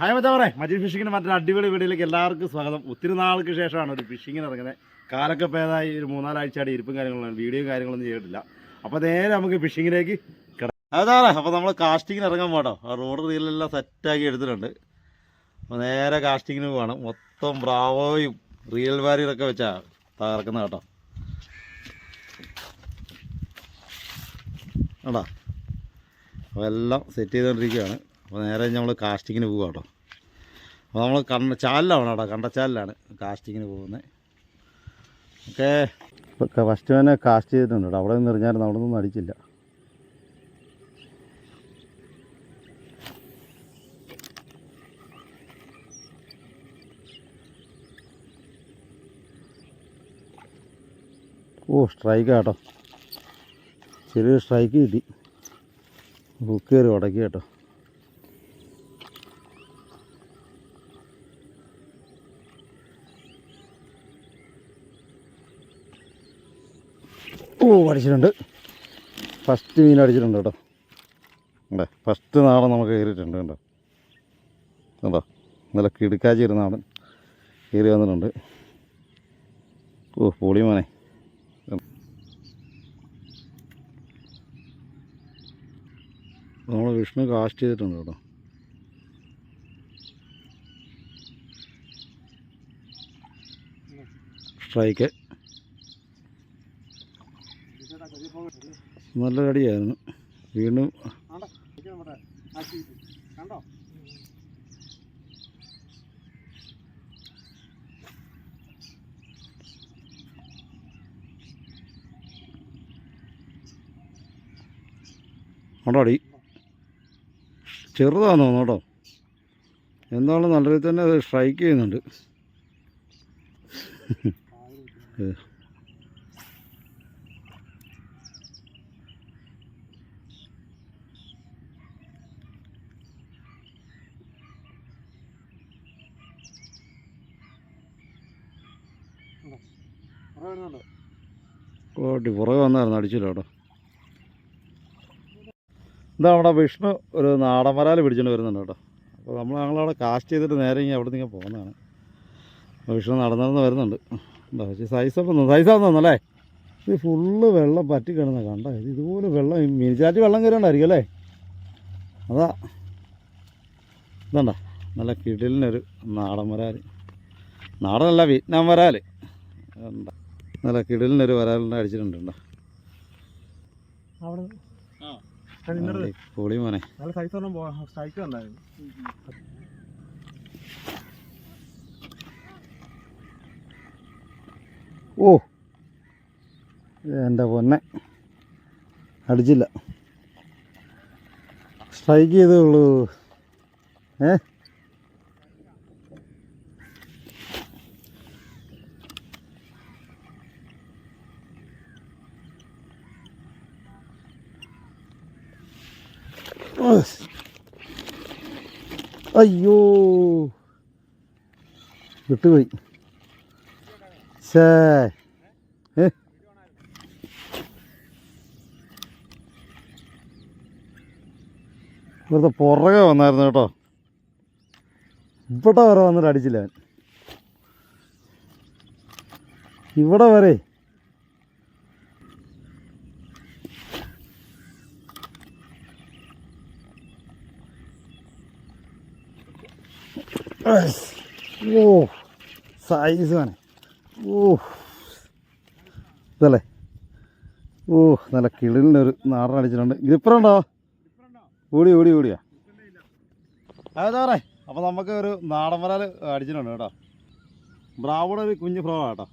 Hi പറേ Majeed ഫിഷിങ്ങിന് മറ്റൊരു അടിപൊളി വീഡിയോയിലേക്ക് എല്ലാവർക്കും സ്വാഗതം. ഒത്തിരി നാൾക്ക് ശേഷമാണ് ഒരു ഫിഷിങ്ങിന് ഇറങ്ങുന്നത്. കാലൊക്കെ പേതായി ഒരു മൂന്നാലാഴ്ചയായിട്ട് ഇരിപ്പും കാര്യങ്ങളാണ് വീഡിയോ കാര്യങ്ങളൊന്നും ചെയ്തിട്ടില്ല. അപ്പോൾ നേരെ നമുക്ക് ഫിഷിങ്ങിലേക്ക് അതാണ് അപ്പോൾ നമ്മൾ കാസ്റ്റിങ്ങിന് ഇറങ്ങാൻ പോട്ടോ റോഡ് റീലെല്ലാം സെറ്റാക്കി എടുത്തിട്ടുണ്ട്. അപ്പോൾ നേരെ കാസ്റ്റിങ്ങിന് പോവാണ്. മൊത്തം ബ്രാവോയും റിയൽ വാരിയിലൊക്കെ വെച്ചാൽ തകർക്കുന്നത് കേട്ടോ. കേട്ടോ അപ്പോൾ എല്ലാം സെറ്റ് ചെയ്തുകൊണ്ടിരിക്കുകയാണ് അപ്പോൾ നേരെ നമ്മൾ കാസ്റ്റിങ്ങിന് പോവുക കേട്ടോ. അപ്പോൾ നമ്മൾ കണ്ട ചാലിലാണ് കേട്ടോ കണ്ടച്ചാലിലാണ് കാസ്റ്റിങ്ങിന് പോകുന്നത്. ഓക്കെ. ഇപ്പോൾ ഫസ്റ്റ് തന്നെ കാസ്റ്റ് ചെയ്തിട്ടുണ്ട് അവിടെ നിന്ന് എറിഞ്ഞായിരുന്നു അവിടെ നിന്നും അടിച്ചില്ല. ഓ സ്ട്രൈക്ക് കേട്ടോ. ചെറിയൊരു സ്ട്രൈക്ക് കിട്ടി. ബുക്ക് കയറി ഉടക്കി കേട്ടോ. ഓ അടിച്ചിട്ടുണ്ട്. ഫസ്റ്റ് മീൻ അടിച്ചിട്ടുണ്ട് കേട്ടോ. കണ്ടേ? ഫസ്റ്റ് നാടൻ നമുക്ക് കയറിയിട്ടുണ്ട് കണ്ടോ? കണ്ടോ? നല്ല നാടൻ കയറി വന്നിട്ടുണ്ട്. ഓ പൊളി മോനെ. നമ്മൾ വിഷ്ണു കാസ്റ്റ് ചെയ്തിട്ടുണ്ട് കേട്ടോ. സ്ട്രൈക്ക് നല്ല കടിയായിരുന്നു. വീണ്ടും ടി അടി? ചെറുതാന്ന് തോന്നുന്നു കേട്ടോ. എന്താണ് നല്ല രീതിയിൽ തന്നെ അത് സ്ട്രൈക്ക് ചെയ്യുന്നുണ്ട്. ഏ. ഓട്ടി പുറകെ വന്നായിരുന്നു അടിച്ചില്ല കേട്ടോ. ഇതാ നമ്മുടെ വിഷ്ണു ഒരു നാടൻ വരാൽ പിടിച്ചുകൊണ്ട് വരുന്നുണ്ട് കേട്ടോ. അപ്പോൾ നമ്മൾ ഞങ്ങളവിടെ കാസ്റ്റ് ചെയ്തിട്ട് നേരെ ഇങ്ങനെ അവിടെ നിന്ന് പോകുന്നതാണ്. വിഷ്ണു നടന്നു വരുന്നുണ്ട്. എന്താ പക്ഷേ സൈസ് സൈസാന്ന് തോന്നല്ലേ ഇത് ഫുള്ള് വെള്ളം പറ്റി കിടന്ന കണ്ട? ഇത് ഇതുപോലെ വെള്ളം മിനിച്ചാറ്റി വെള്ളം കയറണ്ടായിരിക്കും അല്ലേ? അതാ. ഇതണ്ട നല്ല കിടിലിനൊരു നാടൻ വരാൽ നാടനല്ല വിയറ്റ്നാം വരാൽ കണ്ട നല്ല കിടലിനൊരു വരാലുണ്ട് അടിച്ചിട്ടുണ്ട് പൊളി മോനെ. ഓ എന്റെ പൊന്നെ. അടിച്ചില്ല. സ്ട്രൈക്ക് ചെയ്തേ ഉള്ളൂ. ഏ? അയ്യോ. വിട്ടുപോയി. സേ ഇവിടുത്തെ പുറകെ വന്നായിരുന്നു കേട്ടോ. ഇവിടെ വരെ വന്നിട്ട് അടിച്ചില്ല ഇവിടെ വരെ ഓ സൈസ് ആണ്. ഓ ഇതല്ലേ? ഓ നല്ല അടിച്ചിട്ടുണ്ട്. ഗ്രിപ്പറുണ്ടോ ഓടി ഓടി ഓടിയാ? അതാ പറയേ. അപ്പോൾ നമുക്ക് ഒരു നാടൻ വരാൽ അടിച്ചിട്ടുണ്ട് കേട്ടോ. ബ്രാവോടെ ഒരു കുഞ്ഞ് ഫ്രോ കേട്ടോ.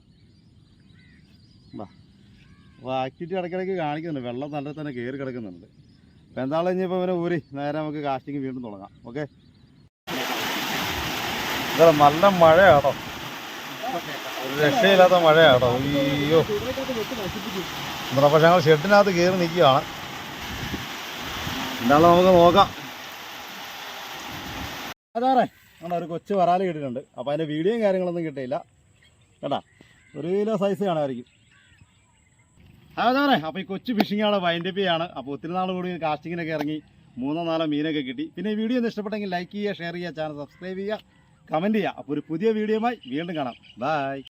ആക്ടിവിറ്റി ഇടയ്ക്കിടയ്ക്ക് കാണിക്കുന്നുണ്ട്. വെള്ളം നല്ല തന്നെ കയറി കിടക്കുന്നുണ്ട്. അപ്പോൾ എന്താണെന്ന് കഴിഞ്ഞപ്പോൾ ഇവനെ ഊരി നേരെ നമുക്ക് കാസ്റ്റിംഗ് വീണ്ടും തുടങ്ങാം. ഓക്കെ ഇതാ നല്ല മഴയാട്ടോ. ഒരു രക്ഷയില്ലാത്ത മഴയാട്ടോ. അയ്യോ. ഇവിടെ പക്ഷെ ഞങ്ങൾ ഷെഡിനകത്ത് കയറി നിൽക്കുകയാണ്. എന്താണോ നമുക്ക് നോക്കാം. അതാറേ കണ്ടോ ഒരു കൊച്ചു വരാൽ കിട്ടിയിട്ടുണ്ട്. അപ്പോൾ അതിന്റെ വീഡിയോയും കാര്യങ്ങളൊന്നും കിട്ടിയില്ല. കേട്ടാ ഒരു കിലോ സൈസ് കാണുമായിരിക്കും. അതാറേ അപ്പോൾ ഈ കൊച്ചു ഫിഷിംഗ് ആണ് വൈൻഡപ്പ് ചെയ്യാണ്. അപ്പോൾ ഒത്തിരി നാൾ കൂടി കാസ്റ്റിങ്ങിനൊക്കെ ഇറങ്ങി മൂന്നോ നാലോ മീനൊക്കെ കിട്ടി. പിന്നെ ഈ വീഡിയോ ഒന്ന് ഇഷ്ടപ്പെട്ടെങ്കിൽ ലൈക്ക് ചെയ്യുക ഷെയർ ചെയ്യുക ചാനൽ സബ്സ്ക്രൈബ് ചെയ്യുക. കമന്റ് ചെയ്യുക അപ്പോൾ ഒരു പുതിയ വീഡിയോയുമായി വീണ്ടും കാണാം. ബൈ.